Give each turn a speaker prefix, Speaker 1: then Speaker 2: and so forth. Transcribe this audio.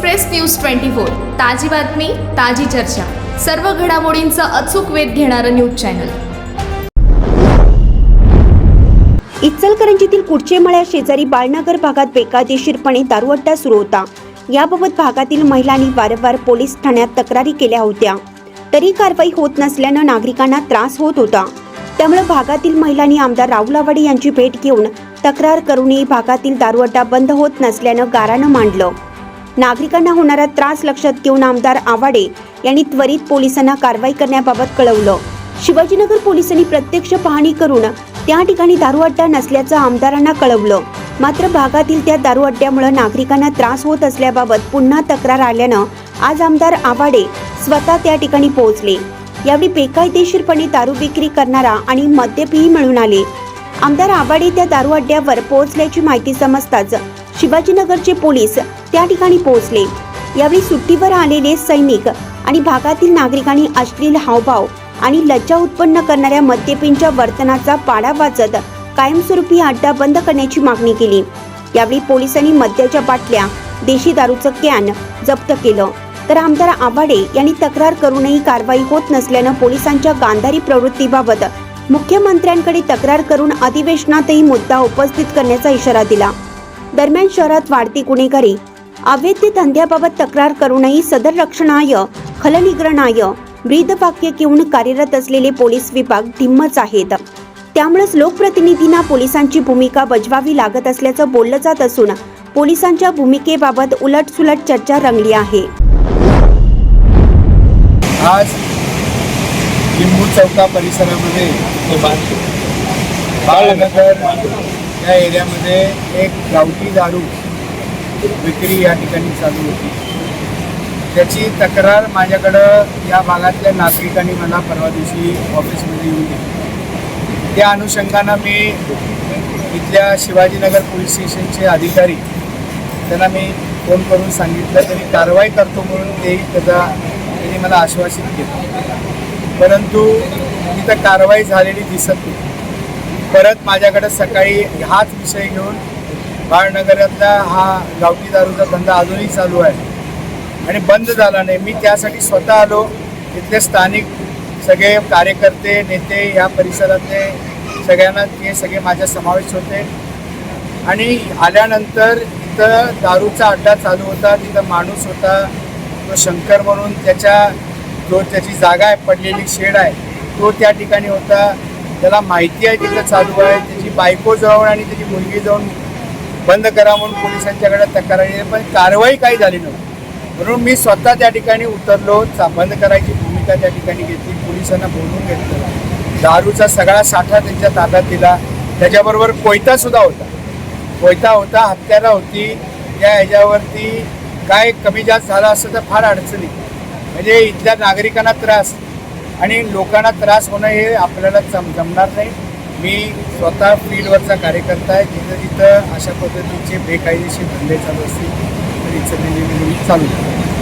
Speaker 1: Express news twenty four ताजी बातमी ताजी चर्चा. सर्व घडामोडींचा अचूक वेध घेणारं न्यूज चॅनल.
Speaker 2: इचलकरंजीतील कुडचेमळ्या शेजारी बाळनगर भागात बेकायदेशीरपणे दारुअड्डा सुरू होता. याबाबत भागातील महिलांनी वारंवार पोलीस ठाण्यात तक्रारी केल्या होत्या. तरी कारवाई होत नसल्यानं नागरिकांना त्रास होत होता. त्यामुळे भागातील महिलांनी आमदार राहुल आवाडे यांची भेट घेऊन तक्रार करूनही भागातील दारुअड्डा बंद होत नसल्यानं गारानं मांडलं. नागरिकांना होणारा त्रास लक्षात घेऊन आमदार आवाडे यांनी त्वरित पोलिसांना कारवाई करण्याबाबत कळवलं. शिवाजीनगर पोलिसांनी प्रत्यक्ष पाहणी करून त्या ठिकाणी दारू अड्डा नसल्याचं आमदारांना कळवलं. मात्र भागातील त्या दारू अड्ड्यामुळे नागरिकांना त्रास होत असल्याबाबत पुन्हा तक्रार आल्यानं आज आमदार आवाडे स्वतः त्या ठिकाणी पोहोचले. यावेळी बेकायदेशीरपणे दारू विक्री करणारा आणि मद्यपीही मिळून आले. आमदार आवाडे त्या दारू अड्ड्यावर पोहोचल्याची माहिती समजताच शिवाजीनगरचे पोलीस त्या ठिकाणी पोहोचले. यावेळी सुट्टीवर आलेले सैनिक आणि भागातील नागरिकांनी अश्लील हावभाव आणि लज्जा उत्पन्न करणाऱ्या मद्यपींच्या वर्तनाचा पाडा वाचत कायमस्वरूपी अड्डा बंद करण्याची मागणी केली. यावेळी पोलिसांनी मद्याच्या बाटल्या देशी दारूचं कॅन जप्त केलं. तर आमदार आबाडे यांनी तक्रार करूनही कारवाई होत नसल्यानं पोलिसांच्या गांधारी प्रवृत्तीबाबत मुख्यमंत्र्यांकडे तक्रार करून अधिवेशनातही मुद्दा उपस्थित करण्याचा इशारा दिला. दरम्यान शहरात वाढती गुन्हेगारी अवैध धंद्याबाबत तक्रार करूनही सदर रक्षणाय खलनिग्रणाय ब्रीदवाक्य घेऊन कार्यरत असलेले पोलीस विभाग ढिम्मच आहेत. त्यामुळेच लोकप्रतिनिधींना पोलिसांची भूमिका बजवावी लागत असल्याचं बोललं जात असून पोलिसांच्या भूमिकेबाबत उलटसुलट चर्चा रंगली आहे.
Speaker 3: आज लिंबू चौका परिसरामध्ये बाळनगर या एरियामध्ये एक गावठी दारू विक्री या ठिकाणी चालू होती. त्याची तक्रार माझ्याकडं या भागातल्या नागरिकांनी मला परवा दिवशी ऑफिसमध्ये येऊन दिली. त्या अनुषंगानं मी इथल्या शिवाजीनगर पोलीस स्टेशनचे अधिकारी त्यांना मी फोन करून सांगितलं तरी कारवाई करतो म्हणून ते त्याचा त्यांनी मला आश्वासित केलं. परंतु तिथं कारवाई झालेली दिसत नाही. परत माझ्याकडं सकाळी हाच विषय घेऊन बाळनगरातला हा गावठी दारूचा धंदा अजूनही चालू आहे. आणि बंद झाला नाही. मी त्यासाठी स्वतः आलो. तिथले स्थानिक सगळे कार्यकर्ते नेते या परिसरातले सगळ्यांना ते सगळे माझ्या समावेश होते. आणि आल्यानंतर इथं दारूचा अड्डा चालू होता. तिथं माणूस होता. तो शंकर म्हणून त्याच्या जो त्याची जागा आहे पडलेली शेड आहे तो त्या ठिकाणी होता. त्याला माहिती आहे तिथं चालू आहे. त्याची बायको जाऊन आणि त्याची मुलगी जाऊन बंद करा म्हणून पोलिसांच्याकडे तक्रार पण कारवाई काही झाली नव्हती. म्हणून मी स्वतः त्या ठिकाणी उतरलो चा बंद करायची भूमिका त्या ठिकाणी घेतली. पोलिसांना बोलवून घेतलं. दारूचा सगळा साठा त्यांच्या ताब्यात दिला. त्याच्याबरोबर कोयता सुद्धा होता. कोयता होता हत्यारा होती. त्या ह्याच्यावरती काय कमी जास्त झालं असं तर फार अडचणी. म्हणजे इथल्या नागरिकांना त्रास आणि लोकांना त्रास होणं हे आपल्याला जम जमणार नाही. मी स्वतः फील्डवरचा कार्यकर्ता आहे जिथं जिथं अशा पद्धतीचे बेकायदेशीर धंदे चालू असतील तर इथं चालू आहे